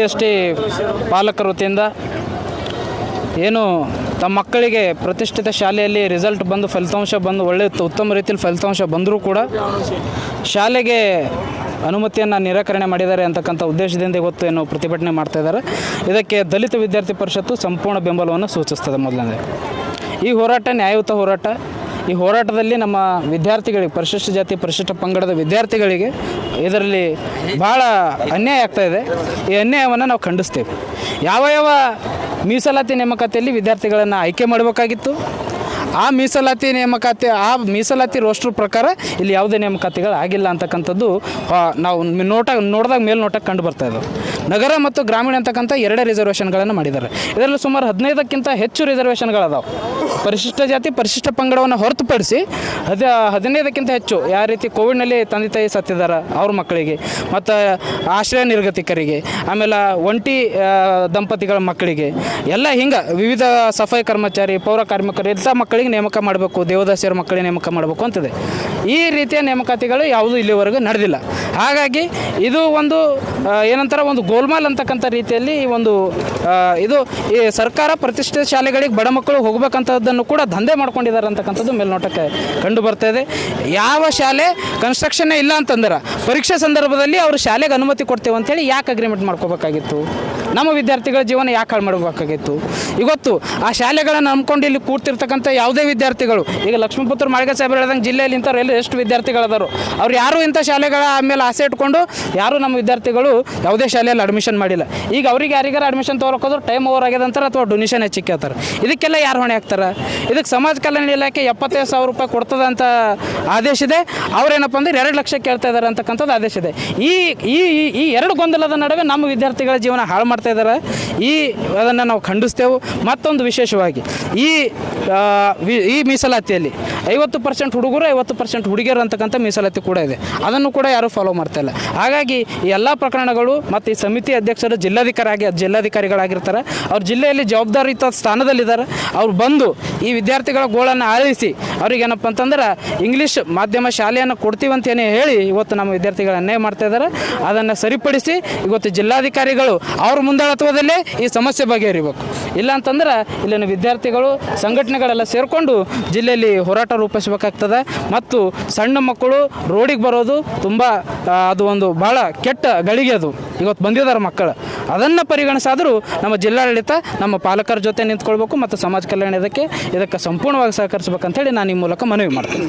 S T ಪಾಲಕರ ವತಿಯಿಂದ ಏನು ತಮ್ಮ ಮಕ್ಕಳಿಗೆ ಪ್ರತಿಷ್ಠಿತ ಶಾಲೆಯಲ್ಲಿ ರಿಸಲ್ಟ್ ಬಂದು ಫಲಿತಾಂಶ ಬಂದು ಒಳ್ಳೆಯ ಉತ್ತಮ ರೀತಿಯಲ್ಲಿ ಫಲಿತಾಂಶ ಬಂದರೂ ಕೂಡ ಶಾಲೆಗೆ ಅನುಮತಿಯನ್ನು ನಿರಾಕರಣೆ ಮಾಡಿದ್ದಾರೆ ಅಂತಕ್ಕಂಥ ಉದ್ದೇಶದಿಂದ ಇವತ್ತು ಏನು ಪ್ರತಿಭಟನೆ ಮಾಡ್ತಾ ಇದ್ದಾರೆ. ಇದಕ್ಕೆ ದಲಿತ ವಿದ್ಯಾರ್ಥಿ ಪರಿಷತ್ತು ಸಂಪೂರ್ಣ ಬೆಂಬಲವನ್ನು ಸೂಚಿಸ್ತದೆ ಮೊದಲನೇ ಈ ಹೋರಾಟ ನ್ಯಾಯಯುತ ಹೋರಾಟ. ಈ ಹೋರಾಟದಲ್ಲಿ ನಮ್ಮ ವಿದ್ಯಾರ್ಥಿಗಳಿಗೆ, ಪರಿಶಿಷ್ಟ ಜಾತಿ, ಪರಿಶಿಷ್ಟ ಪಂಗಡದ ವಿದ್ಯಾರ್ಥಿಗಳಿಗೆ ಇದರಲ್ಲಿ ಭಾಳ ಅನ್ಯಾಯ ಆಗ್ತಾ ಇದೆ. ಈ ಅನ್ಯಾಯವನ್ನು ನಾವು ಖಂಡಿಸ್ತೇವೆ. ಯಾವ ಯಾವ ಮೀಸಲಾತಿ ನೇಮಕಾತಿಯಲ್ಲಿ ವಿದ್ಯಾರ್ಥಿಗಳನ್ನು ಆಯ್ಕೆ ಮಾಡಬೇಕಾಗಿತ್ತು, ಆ ಮೀಸಲಾತಿ ನೇಮಕಾತಿ, ಆ ಮೀಸಲಾತಿ ರೋಸ್ಟರ್ ಪ್ರಕಾರ ಇಲ್ಲಿ ಯಾವುದೇ ನೇಮಕಾತಿಗಳು ಆಗಿಲ್ಲ ಅಂತಕ್ಕಂಥದ್ದು ನಾವು ನೋಟ, ನೋಡಿದಾಗ ಮೇಲ್ನೋಟಕ್ಕೆ ಕಂಡು ಬರ್ತಾ ಇದ್ದಾವೆ ನಗರ ಮತ್ತು ಗ್ರಾಮೀಣ ಅಂತಕ್ಕಂಥ ಎರಡೇ ರಿಸರ್ವೇಷನ್ಗಳನ್ನು ಮಾಡಿದ್ದಾರೆ. ಇದರಲ್ಲಿ ಸುಮಾರು ಹದಿನೈದಕ್ಕಿಂತ ಹೆಚ್ಚು ರಿಸರ್ವೇಷನ್ಗಳದಾವೆ ಪರಿಶಿಷ್ಟ ಜಾತಿ, ಪರಿಶಿಷ್ಟ ಪಂಗಡವನ್ನು ಹೊರತುಪಡಿಸಿ ಹದ, ಹದಿನೈದಕ್ಕಿಂತ ಹೆಚ್ಚು ಯಾವ ರೀತಿ ಕೋವಿಡ್ನಲ್ಲಿ ತಂದೆ ತಾಯಿ ಸತ್ತಿದ್ದಾರೆ ಅವ್ರ ಮಕ್ಕಳಿಗೆ, ಮತ್ತು ಆಶ್ರಯ ನಿರ್ಗತಿಕರಿಗೆ, ಆಮೇಲೆ ಒಂಟಿ ದಂಪತಿಗಳ ಮಕ್ಕಳಿಗೆ, ಎಲ್ಲ ಹಿಂಗೆ ವಿವಿಧ ಸಫಾಯಿ ಕರ್ಮಚಾರಿ, ಪೌರ ಕಾರ್ಮಿಕರು, ಇಂಥ ಮಕ್ಕಳಿಗೆ ನೇಮಕ ಮಾಡಬೇಕು, ದೇವದಾಸಿಯರ ಮಕ್ಕಳಿಗೆ ನೇಮಕ ಮಾಡಬೇಕು ಅಂತಿದೆ. ಈ ರೀತಿಯ ನೇಮಕಾತಿಗಳು ಯಾವುದೂ ಇಲ್ಲಿವರೆಗೂ ನಡೆದಿಲ್ಲ. ಹಾಗಾಗಿ ಇದು ಒಂದು ಏನಂತಾರೆ ಒಂದು ಗೋಲ್ಮಾಲ್ ಅಂತಕ್ಕಂಥ ರೀತಿಯಲ್ಲಿ ಈ ಒಂದು ಇದು ಈ ಸರ್ಕಾರ ಪ್ರತಿಷ್ಠಿತ ಶಾಲೆಗಳಿಗೆ ಬಡ ಮಕ್ಕಳು ಹೋಗ್ಬೇಕಂತದ್ದನ್ನು ಕೂಡ ದಂಧೆ ಮಾಡ್ಕೊಂಡಿದ್ದಾರೆ ಅಂತಕ್ಕಂಥದ್ದು ಮೇಲ್ನೋಟಕ್ಕೆ ಕಂಡು ಬರ್ತಾ ಇದೆ. ಯಾವ ಶಾಲೆ ಕನ್ಸ್ಟ್ರಕ್ಷನ್ ಇಲ್ಲ ಅಂತಂದ್ರೆ ಪರೀಕ್ಷೆ ಸಂದರ್ಭದಲ್ಲಿ ಅವರು ಶಾಲೆಗೆ ಅನುಮತಿ ಕೊಡ್ತೇವೆ ಅಂತೇಳಿ ಯಾಕೆ ಅಗ್ರಿಮೆಂಟ್ ಮಾಡ್ಕೋಬೇಕಾಗಿತ್ತು? ನಮ್ಮ ವಿದ್ಯಾರ್ಥಿಗಳ ಜೀವನ ಯಾಕೆ ಹಾಳು ಮಾಡಬೇಕಾಗಿತ್ತು ಇವತ್ತು ಆ ಶಾಲೆಗಳನ್ನು ನಂಬ್ಕೊಂಡು ಇಲ್ಲಿ ಕೂರ್ತಿರ್ತಕ್ಕಂಥ ಯಾವುದೇ ವಿದ್ಯಾರ್ಥಿಗಳು, ಈಗ ಲಕ್ಷ್ಮೀಪುತ್ರ ಮಾಳಿಗೆ ಸಾಹೇಬರು ಹೇಳ್ದಂಗೆ ಜಿಲ್ಲೆಯಲ್ಲಿ ಇಂಥವ್ರು ಎಲ್ಲ ಎಷ್ಟು ವಿದ್ಯಾರ್ಥಿಗಳಾದರು, ಅವ್ರು ಯಾರು ಇಂಥ ಶಾಲೆಗಳ ಮೇಲೆ ಆಸೆ ಇಟ್ಕೊಂಡು ಯಾರು ನಮ್ಮ ವಿದ್ಯಾರ್ಥಿಗಳು ಯಾವುದೇ ಶಾಲೆಯಲ್ಲಿ ಅಡ್ಮಿಷನ್ ಮಾಡಿಲ್ಲ. ಈಗ ಅವ್ರಿಗೆ ಯಾರಿಗಾರ ಅಡ್ಮಿಷನ್ ತೊಗೊಳಕೋದ್ರೆ ಟೈಮ್ ಓವರ್ ಆಗಿದೆ ಅಂತಾರೆ ಅಥವಾ ಡೊನೇಷನ್ ಹೆಚ್ಚಿಗೆ ಕೇಳ್ತಾರೆ. ಇದಕ್ಕೆಲ್ಲ ಯಾರು ಹೊಣೆ ಆಗ್ತಾರೆ ಇದಕ್ಕೆ ಸಮಾಜ ಕಲ್ಯಾಣ ಇಲಾಖೆ ಎಪ್ಪತ್ತೈದು ಸಾವಿರ ರೂಪಾಯಿ ಕೊಡ್ತದೆ ಅಂತ ಆದೇಶ ಇದೆ. ಅವ್ರೇನಪ್ಪ ಅಂದ್ರೆ ಎರಡು ಲಕ್ಷ ಕೇಳ್ತಾ ಇದ್ದಾರೆ ಅಂತಕ್ಕಂಥದ್ದು ಆದೇಶ ಇದೆ. ಈ ಈ, ಈ- ಎರಡು ಗೊಂದಲದ ನಡುವೆ ನಮ್ಮ ವಿದ್ಯಾರ್ಥಿಗಳ ಜೀವನ ಹಾಳು ಮಾಡ್ತಾ ಇದ್ದಾರೆ ಈ ಅದನ್ನು ನಾವು ಖಂಡಿಸ್ತೇವೆ. ಮತ್ತೊಂದು ವಿಶೇಷವಾಗಿ ಈ ಈ ಮೀಸಲಾತಿಯಲ್ಲಿ ಐವತ್ತು ಪರ್ಸೆಂಟ್ ಹುಡುಗರು, ಐವತ್ತು ಪರ್ಸೆಂಟ್ ಹುಡುಗಿಯರು ಅಂತಕ್ಕಂಥ ಮೀಸಲಾತಿ ಕೂಡ ಇದೆ. ಅದನ್ನು ಕೂಡ ಯಾರೂ ಫಾಲೋ ಮಾಡ್ತಾ ಇಲ್ಲ. ಹಾಗಾಗಿ ಈ ಎಲ್ಲ ಪ್ರಕರಣಗಳು ಮತ್ತು ಈ ಸಮಿತಿ ಅಧ್ಯಕ್ಷರು ಜಿಲ್ಲಾಧಿಕಾರಿ ಜಿಲ್ಲಾಧಿಕಾರಿಗಳಾಗಿರ್ತಾರೆ. ಅವ್ರು ಜಿಲ್ಲೆಯಲ್ಲಿ ಜವಾಬ್ದಾರಿಯುತ ಸ್ಥಾನದಲ್ಲಿದ್ದಾರೆ. ಅವ್ರು ಬಂದು ಈ ವಿದ್ಯಾರ್ಥಿಗಳ ಗೋಳನ್ನು ಆಲಿಸಿ ಅವ್ರಿಗೇನಪ್ಪ ಅಂತಂದ್ರೆ ಇಂಗ್ಲೀಷ್ ಮಾಧ್ಯಮ ಶಾಲೆಯನ್ನು ಕೊಡ್ತೀವಿ ಅಂತೇನೆ ಹೇಳಿ ಇವತ್ತು ನಮ್ಮ ವಿದ್ಯಾರ್ಥಿಗಳು ಅನ್ಯಾಯ ಮಾಡ್ತಾ ಇದ್ದಾರೆ. ಅದನ್ನು ಸರಿಪಡಿಸಿ ಇವತ್ತು ಜಿಲ್ಲಾಧಿಕಾರಿಗಳು ಅವ್ರ ಮುಂದಾಳತ್ವದಲ್ಲೇ ಈ ಸಮಸ್ಯೆ ಬಗೆಹರಿಬೇಕು. ಇಲ್ಲ ಅಂತಂದ್ರೆ ಇಲ್ಲಿನ ವಿದ್ಯಾರ್ಥಿಗಳು, ಸಂಘಟನೆಗಳೆಲ್ಲ ಸೇರಿಕೊಂಡು ಜಿಲ್ಲೆಯಲ್ಲಿ ಹೋರಾಟ ರೂಪಿಸಬೇಕಾಗ್ತದೆ. ಮತ್ತು ಸಣ್ಣ ಮಕ್ಕಳು ರೋಡಿಗೆ ಬರೋದು ತುಂಬ ಅದು ಒಂದು ಭಾಳ ಕೆಟ್ಟ ಗಳಿಗೆ ಅದು. ಇವತ್ತು ಬಂದಿದ್ದಾರೆ ಮಕ್ಕಳು. ಅದನ್ನು ಪರಿಗಣಿಸಾದರೂ ನಮ್ಮ ಜಿಲ್ಲಾಡಳಿತ ನಮ್ಮ ಪಾಲಕರ ಜೊತೆ ನಿಂತ್ಕೊಳ್ಬೇಕು ಮತ್ತು ಸಮಾಜ ಕಲ್ಯಾಣ ಇದಕ್ಕೆ ಇದಕ್ಕೆ ಸಂಪೂರ್ಣವಾಗಿ ಸಹಕರಿಸಬೇಕಂತೇಳಿ ನಾನು ಈ ಮೂಲಕ ಮನವಿ ಮಾಡ್ತೀನಿ.